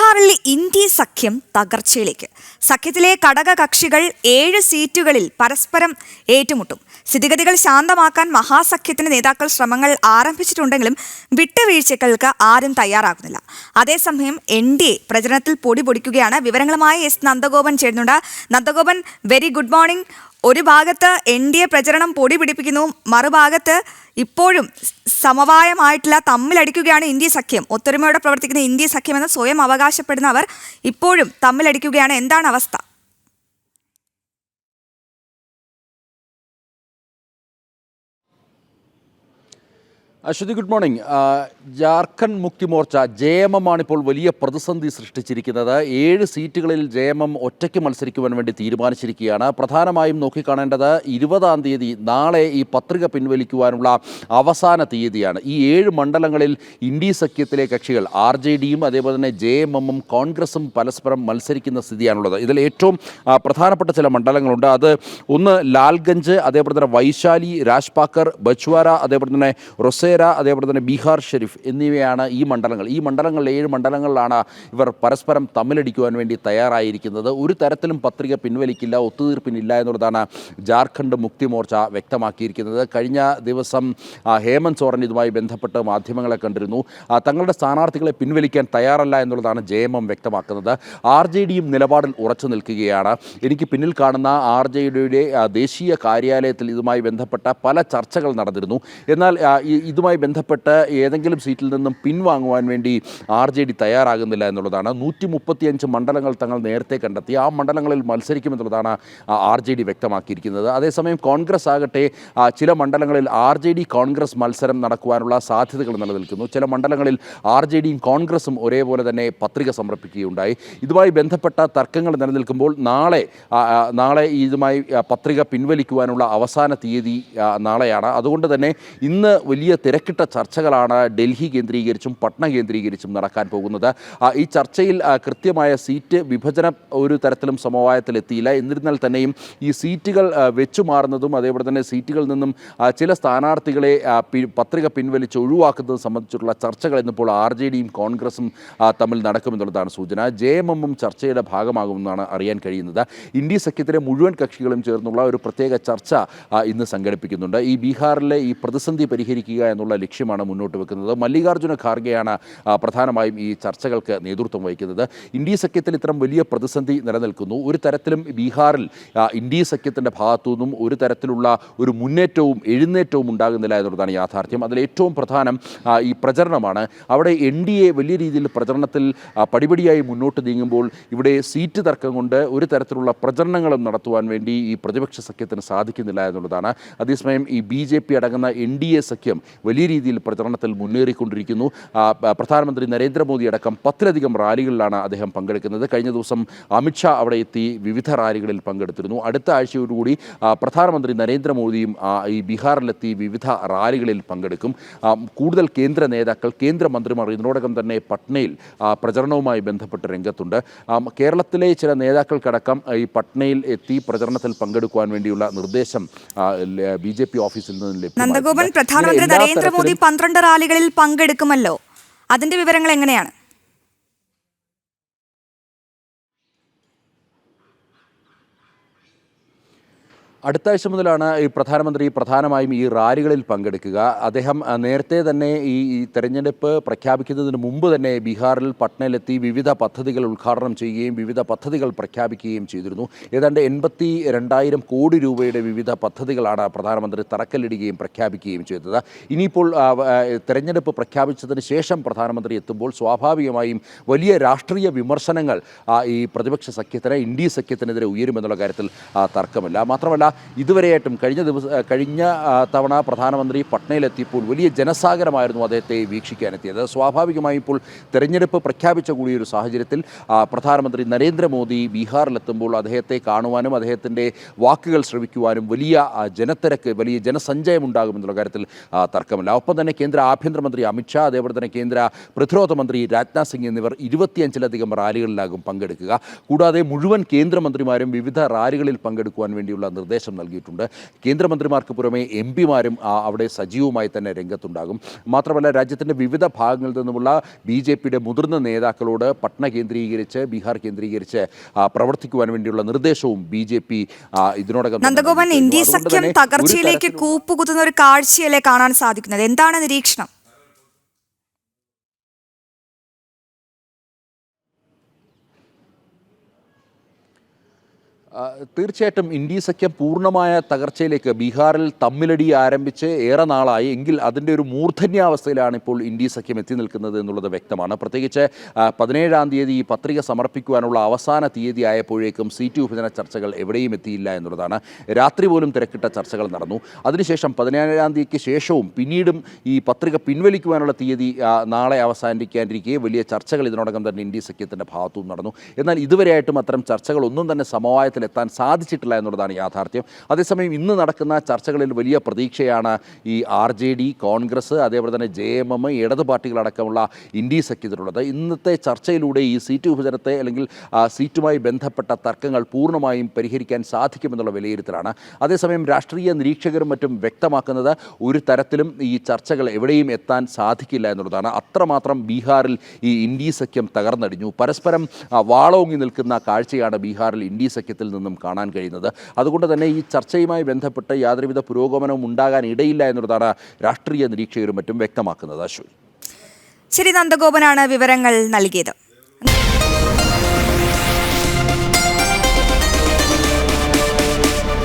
ബീഹാറിലെ ഇന്ത്യ സഖ്യം തകർച്ചയിലേക്ക്. സഖ്യത്തിലെ ഘടക കക്ഷികൾ ഏഴ് സീറ്റുകളിൽ പരസ്പരം ഏറ്റുമുട്ടും. സ്ഥിതിഗതികൾ ശാന്തമാക്കാൻ മഹാസഖ്യത്തിന്റെ നേതാക്കൾ ശ്രമങ്ങൾ ആരംഭിച്ചിട്ടുണ്ടെങ്കിലും വിട്ടുവീഴ്ചകൾക്ക് ആരും തയ്യാറാകുന്നില്ല. അതേസമയം എൻ ഡി എ പ്രചരണത്തിൽ പൊടി പൊടിക്കുകയാണ്. വിവരങ്ങളുമായി എസ്. നന്ദഗോപൻ ചേരുന്നുണ്ട്. നന്ദഗോപൻ വെരി ഗുഡ് മോർണിംഗ് ഒരു ഭാഗത്ത് എൻ ഡി എ പ്രചരണം പൊടി പിടിപ്പിക്കുന്നു മറുഭാഗത്ത് ഇപ്പോഴും സമവായമായിട്ടുള്ള തമ്മിലടിക്കുകയാണ് ഇന്ത്യ സഖ്യം. ഒത്തൊരുമയോടെ പ്രവർത്തിക്കുന്ന ഇന്ത്യ സഖ്യം എന്ന് സ്വയം അവകാശപ്പെടുന്നവർ ഇപ്പോഴും തമ്മിലടിക്കുകയാണ്. എന്താണ് അവസ്ഥ? Aswathy good morning Jharkhand Mukti Morcha J M M ആണ് ഇപ്പോൾ വലിയ പ്രതിസന്ധി സൃഷ്ടിച്ചിരിക്കുന്നത്. ഏഴ് സീറ്റുകളിൽ ജെ എം എം ഒറ്റയ്ക്ക് മത്സരിക്കുവാൻ വേണ്ടി തീരുമാനിച്ചിരിക്കുകയാണ്. പ്രധാനമായും നോക്കിക്കാണേണ്ടത് ഇരുപതാം തീയതി നാളെ ഈ പത്രിക പിൻവലിക്കുവാനുള്ള അവസാന തീയതിയാണ്. ഈ ഏഴ് മണ്ഡലങ്ങളിൽ ഇന്ത്യ സഖ്യത്തിലെ കക്ഷികൾ ആർ ജെ ഡിയും അതേപോലെ തന്നെ ജെ എം എമ്മും കോൺഗ്രസും പരസ്പരം മത്സരിക്കുന്ന സ്ഥിതിയാണുള്ളത്. ഇതിൽ ഏറ്റവും പ്രധാനപ്പെട്ട ചില മണ്ഡലങ്ങളുണ്ട്. അത് ഒന്ന് ലാൽഗഞ്ച് അതേപോലെ തന്നെ വൈശാലി രാജ്പാക്കർ ബച്ച്വാര അതേപോലെ തന്നെ റൊസേര അതേപോലെ തന്നെ ബീഹാർ ഷെരീഫ് എന്നിവയാണ് ഈ മണ്ഡലങ്ങൾ. ഈ മണ്ഡലങ്ങളിൽ ഏഴ് മണ്ഡലങ്ങളിലാണ് ഇവർ പരസ്പരം തമ്മിലടിക്കുവാൻ വേണ്ടി തയ്യാറായിരിക്കുന്നത്. ഒരു തരത്തിലും പത്രിക പിൻവലിക്കില്ല ഒത്തുതീർപ്പിനില്ല എന്നുള്ളതാണ് ജാർഖണ്ഡ് മുക്തി മോർച്ച വ്യക്തമാക്കിയിരിക്കുന്നത്. കഴിഞ്ഞ ദിവസം ഹേമന്ത് സോറൻ ഇതുമായി ബന്ധപ്പെട്ട് മാധ്യമങ്ങളെ കണ്ടിരുന്നു. തങ്ങളുടെ സ്ഥാനാർത്ഥികളെ പിൻവലിക്കാൻ തയ്യാറല്ല എന്നുള്ളതാണ് ജെ എം എം വ്യക്തമാക്കുന്നത്. ആർ ജെ ഡിയും നിലപാടിൽ ഉറച്ചു നിൽക്കുകയാണ്. എനിക്ക് പിന്നിൽ കാണുന്ന ആർ ജെ ഡിയുടെ ദേശീയ കാര്യാലയത്തിൽ ഇതുമായി ബന്ധപ്പെട്ട പല ചർച്ചകൾ നടന്നിരുന്നു. എന്നാൽ ഇത് ഇതുമായി ബന്ധപ്പെട്ട് ഏതെങ്കിലും സീറ്റിൽ നിന്നും പിൻവാങ്ങുവാൻ വേണ്ടി ആർ ജെ ഡി തയ്യാറാകുന്നില്ല എന്നുള്ളതാണ് നൂറ്റി മുപ്പത്തിയഞ്ച് മണ്ഡലങ്ങൾ തങ്ങൾ നേരത്തെ കണ്ടെത്തി. ആ മണ്ഡലങ്ങളിൽ മത്സരിക്കുമെന്നുള്ളതാണ് ആർ ജെ ഡി വ്യക്തമാക്കിയിരിക്കുന്നത്. അതേസമയം കോൺഗ്രസ് ആകട്ടെ ചില മണ്ഡലങ്ങളിൽ ആർ ജെ ഡി കോൺഗ്രസ് മത്സരം നടക്കുവാനുള്ള സാധ്യതകൾ നിലനിൽക്കുന്നു. ചില മണ്ഡലങ്ങളിൽ ആർ ജെ ഡിയും കോൺഗ്രസും ഒരേപോലെ തന്നെ പത്രിക സമർപ്പിക്കുകയുണ്ടായി. ഇതുമായി ബന്ധപ്പെട്ട തർക്കങ്ങൾ നിലനിൽക്കുമ്പോൾ നാളെ നാളെ ഇതുമായി പത്രിക പിൻവലിക്കുവാനുള്ള അവസാന തീയതി നാളെയാണ്. അതുകൊണ്ട് തന്നെ ഇന്ന് വലിയ തിരക്കിട്ട ചർച്ചകളാണ് ഡൽഹി കേന്ദ്രീകരിച്ചും പട്ന കേന്ദ്രീകരിച്ചും നടക്കാൻ പോകുന്നത്. ഈ ചർച്ചയിൽ കൃത്യമായ സീറ്റ് വിഭജനം ഒരു തരത്തിലും സമവായത്തിൽ എത്തിയില്ല എന്നിരുന്നാൽ തന്നെയും ഈ സീറ്റുകൾ വെച്ചു മാറുന്നതും അതേപോലെ തന്നെ സീറ്റുകളിൽ നിന്നും ചില സ്ഥാനാർത്ഥികളെ പത്രിക പിൻവലിച്ച് ഒഴിവാക്കുന്നത് സംബന്ധിച്ചിട്ടുള്ള ചർച്ചകൾ ഇന്നിപ്പോൾ ആർ ജെ ഡിയും കോൺഗ്രസും തമ്മിൽ നടക്കുമെന്നുള്ളതാണ് സൂചന. ജെ എം എമ്മും ചർച്ചയുടെ ഭാഗമാകുമെന്നാണ് അറിയാൻ കഴിയുന്നത്. ഇന്ത്യ സഖ്യത്തിലെ മുഴുവൻ കക്ഷികളും ചേർന്നുള്ള ഒരു പ്രത്യേക ചർച്ച ഇന്ന് സംഘടിപ്പിക്കുന്നുണ്ട്. ഈ ബീഹാറിലെ ഈ പ്രതിസന്ധി പരിഹരിക്കുക എന്നുള്ള ലക്ഷ്യമാണ് മുന്നോട്ട് വെക്കുന്നത്. മല്ലികാർജുന ഖാർഗെയാണ് പ്രധാനമായും ഈ ചർച്ചകൾക്ക് നേതൃത്വം വഹിക്കുന്നത്. ഇന്ത്യ സഖ്യത്തിൽ ഇത്തരം വലിയ പ്രതിസന്ധി നിലനിൽക്കുന്നു. ഒരു തരത്തിലും ബീഹാറിൽ ഇന്ത്യ സഖ്യത്തിന്റെ ഭാഗത്തു നിന്നും ഒരു തരത്തിലുള്ള ഒരു മുന്നേറ്റവും എഴുന്നേറ്റവും ഉണ്ടാകുന്നില്ല എന്നുള്ളതാണ് യാഥാർത്ഥ്യം. അതിൽ ഏറ്റവും പ്രധാനം ഈ പ്രചരണമാണ്. അവിടെ എൻ ഡി എ വലിയ രീതിയിൽ പ്രചരണത്തിൽ പടിപടിയായി മുന്നോട്ട് നീങ്ങുമ്പോൾ ഇവിടെ സീറ്റ് തർക്കം കൊണ്ട് ഒരു തരത്തിലുള്ള പ്രചരണങ്ങളും നടത്തുവാൻ വേണ്ടി ഈ പ്രതിപക്ഷ സഖ്യത്തിന് സാധിക്കുന്നില്ല എന്നുള്ളതാണ്. അതേസമയം ഈ ബി ജെ പി അടങ്ങുന്ന എൻ ഡി എ സഖ്യം വലിയ രീതിയിൽ പ്രചരണത്തിൽ മുന്നേറിക്കൊണ്ടിരിക്കുന്നു. പ്രധാനമന്ത്രി നരേന്ദ്രമോദി അടക്കം പത്തിലധികം റാലികളിലാണ് അദ്ദേഹം പങ്കെടുക്കുന്നത്. കഴിഞ്ഞ ദിവസം അമിത്ഷാ അവിടെ എത്തി വിവിധ റാലികളിൽ പങ്കെടുത്തിരുന്നു. അടുത്ത ആഴ്ചയോടുകൂടി പ്രധാനമന്ത്രി നരേന്ദ്രമോദിയും ഈ ബീഹാറിലെത്തി വിവിധ റാലികളിൽ പങ്കെടുക്കും. കൂടുതൽ കേന്ദ്ര നേതാക്കൾ കേന്ദ്രമന്ത്രിമാർ ഇതിനോടകം തന്നെ പട്നയിൽ പ്രചരണവുമായി ബന്ധപ്പെട്ട് രംഗത്തുണ്ട്. കേരളത്തിലെ ചില നേതാക്കൾക്കടക്കം ഈ പട്നയിൽ എത്തി പ്രചരണത്തിൽ പങ്കെടുക്കുവാൻ വേണ്ടിയുള്ള നിർദ്ദേശം ബി ജെ പി ഓഫീസിൽ നിന്ന് ലഭ്യമായിട്ടുണ്ട്. നരേന്ദ്രമോദി പന്ത്രണ്ട് റാലികളിൽ പങ്കെടുക്കുമല്ലോ. അതിന്റെ വിവരങ്ങൾ എങ്ങനെയാണ്? അടുത്ത ആഴ്ച മുതലാണ് ഈ പ്രധാനമന്ത്രി പ്രധാനമായും ഈ റാലികളിൽ പങ്കെടുക്കുക. അദ്ദേഹം നേരത്തെ തന്നെ ഈ തെരഞ്ഞെടുപ്പ് പ്രഖ്യാപിക്കുന്നതിന് മുമ്പ് തന്നെ ബീഹാറിൽ പട്നയിലെത്തി വിവിധ പദ്ധതികൾ ഉദ്ഘാടനം ചെയ്യുകയും വിവിധ പദ്ധതികൾ പ്രഖ്യാപിക്കുകയും ചെയ്തിരുന്നു. ഏതാണ്ട് എൺപത്തി രണ്ടായിരം കോടി രൂപയുടെ വിവിധ പദ്ധതികളാണ് പ്രധാനമന്ത്രി തറക്കല്ലിടുകയും പ്രഖ്യാപിക്കുകയും ചെയ്തത്. ഇനിയിപ്പോൾ തെരഞ്ഞെടുപ്പ് പ്രഖ്യാപിച്ചതിന് ശേഷം പ്രധാനമന്ത്രി എത്തുമ്പോൾ സ്വാഭാവികമായും വലിയ രാഷ്ട്രീയ വിമർശനങ്ങൾ ഈ പ്രതിപക്ഷ സഖ്യത്തിന് ഇന്ത്യ സഖ്യത്തിനെതിരെ ഉയരുമെന്നുള്ള കാര്യത്തിൽ തർക്കമില്ല. മാത്രമല്ല ഇതുവരെയായിട്ടും കഴിഞ്ഞ ദിവസം കഴിഞ്ഞ തവണ പ്രധാനമന്ത്രി പട്നയിലെത്തിയപ്പോൾ വലിയ ജനസാഗരമായിരുന്നു അദ്ദേഹത്തെ വീക്ഷിക്കാനെത്തിയത്. സ്വാഭാവികമായി ഇപ്പോൾ തെരഞ്ഞെടുപ്പ് പ്രഖ്യാപിച്ച കൂടിയൊരു സാഹചര്യത്തിൽ പ്രധാനമന്ത്രി നരേന്ദ്രമോദി ബീഹാറിലെത്തുമ്പോൾ അദ്ദേഹത്തെ കാണുവാനും അദ്ദേഹത്തിന്റെ വാക്കുകൾ ശ്രവിക്കുവാനും വലിയ ജനത്തിരക്ക് വലിയ ജനസഞ്ചയം ഉണ്ടാകുമെന്നുള്ള കാര്യത്തിൽ തർക്കമില്ല. ഒപ്പം തന്നെ കേന്ദ്ര ആഭ്യന്തരമന്ത്രി അമിത്ഷാ അതേപോലെ തന്നെ കേന്ദ്ര പ്രതിരോധ മന്ത്രി രാജ്നാഥ് സിംഗ് എന്നിവർ ഇരുപത്തിയഞ്ചിലധികം റാലികളിലാകും പങ്കെടുക്കുക. കൂടാതെ മുഴുവൻ കേന്ദ്രമന്ത്രിമാരും വിവിധ റാലികളിൽ പങ്കെടുക്കുവാൻ വേണ്ടിയുള്ള നിർദ്ദേശം നിർദ്ദേശം നൽകിയിട്ടുണ്ട്. കേന്ദ്രമന്ത്രിമാർക്ക് പുറമെ എം പിമാരും അവിടെ സജീവമായി തന്നെ രംഗത്തുണ്ടാകും. മാത്രമല്ല രാജ്യത്തിന്റെ വിവിധ ഭാഗങ്ങളിൽ നിന്നുമുള്ള ബി ജെ പിയുടെ മുതിർന്ന നേതാക്കളോട് പട്ന കേന്ദ്രീകരിച്ച് ബീഹാർ കേന്ദ്രീകരിച്ച് പ്രവർത്തിക്കുവാൻ വേണ്ടിയുള്ള നിർദ്ദേശവും ബി ജെ പി ഇതിനോടകം നന്ദഗോപൻ. ഇന്ത്യ സഖ്യം തകർച്ചയിലേക്ക് കൂപ്പുകുത്തുന്ന ഒരു കാഴ്ചയല്ലേ കാണാൻ സാധിക്കുന്നത്? എന്താണ് നിരീക്ഷണം? തീർച്ചയായിട്ടും ഇന്ത്യ സഖ്യം പൂർണമായ തകർച്ചയിലേക്ക് ബീഹാറിൽ തമ്മിലടി ആരംഭിച്ച് ഏറെ നാളായി. എങ്കിൽ അതിന്റെ ഒരു മൂർധന്യാവസ്ഥയിലാണ് ഇപ്പോൾ ഇന്ത്യ സഖ്യം എത്തി നിൽക്കുന്നത് എന്നുള്ളത് വ്യക്തമാണ്. പ്രത്യേകിച്ച് പതിനേഴാം തീയതി ഈ പത്രിക സമർപ്പിക്കുവാനുള്ള അവസാന തീയതി ആയപ്പോഴേക്കും സീറ്റ് വിഭജന ചർച്ചകൾ എവിടെയും എത്തിയില്ല എന്നുള്ളതാണ്. രാത്രി പോലും തിരക്കിട്ട ചർച്ചകൾ നടന്നു. അതിനുശേഷം പതിനേഴാം തീയതിക്ക് ശേഷവും പിന്നീടും ഈ പത്രിക പിൻവലിക്കുവാനുള്ള തീയതി നാളെ അവസാനിക്കാനിരിക്കെ വലിയ ചർച്ചകൾ ഇതിനോടകം തന്നെ ഇന്ത്യ സഖ്യത്തിന്റെ ഭാഗത്തു നടന്നു. എന്നാൽ ഇതുവരെയായിട്ടും അത്തരം ചർച്ചകളൊന്നും തന്നെ സമവായത്തിലെത്താൻ സാധിച്ചിട്ടില്ല എന്നുള്ളതാണ് യാഥാർത്ഥ്യം. അതേസമയം ഇന്ന് നടക്കുന്ന ചർച്ചകളിൽ വലിയ പ്രതീക്ഷയാണ് ഈ ആർ ജെ ഡി കോൺഗ്രസ് അതേപോലെ തന്നെ ജെ എം എം ഇടത് പാർട്ടികളടക്കമുള്ള ഇന്ത്യ സഖ്യത്തിലുള്ളത്. ഇന്നത്തെ ചർച്ചയിലൂടെ ഈ സീറ്റ് വിഭജനത്തെ അല്ലെങ്കിൽ സീറ്റുമായി ബന്ധപ്പെട്ട തർക്കങ്ങൾ പൂർണമായും പരിഹരിക്കാൻ സാധിക്കുമെന്നുള്ള വിലയിരുത്തലാണ്. അതേസമയം രാഷ്ട്രീയ നിരീക്ഷകരും മറ്റും വ്യക്തമാക്കുന്നത് ഒരു തരത്തിലും ഈ ചർച്ചകൾ എവിടെയും എത്താൻ സാധിക്കില്ല എന്നുള്ളതാണ്. അത്രമാത്രം ബീഹാറിൽ ഈ ഇന്ത്യ സഖ്യം തകർന്നടിഞ്ഞു. പരസ്പരം വാളോങ്ങി നിൽക്കുന്ന കാഴ്ചയാണ് ബീഹാറിൽ ഇന്ത്യ സഖ്യത്തിൽ നിന്നും കാണാൻ കഴിയുന്നത്. അതുകൊണ്ട് തന്നെ ഈ ചർച്ചയുമായി ബന്ധപ്പെട്ട് യാതൊരുവിധ പുരോഗമനവും ഉണ്ടാകാൻ ഇടയില്ല എന്നുള്ളതാണ് രാഷ്ട്രീയ നിരീക്ഷകരും മറ്റും വ്യക്തമാക്കുന്നത്. അശ്വിൻ. ശരി നന്ദഗോപനാണ് വിവരങ്ങൾ നൽകിയത്.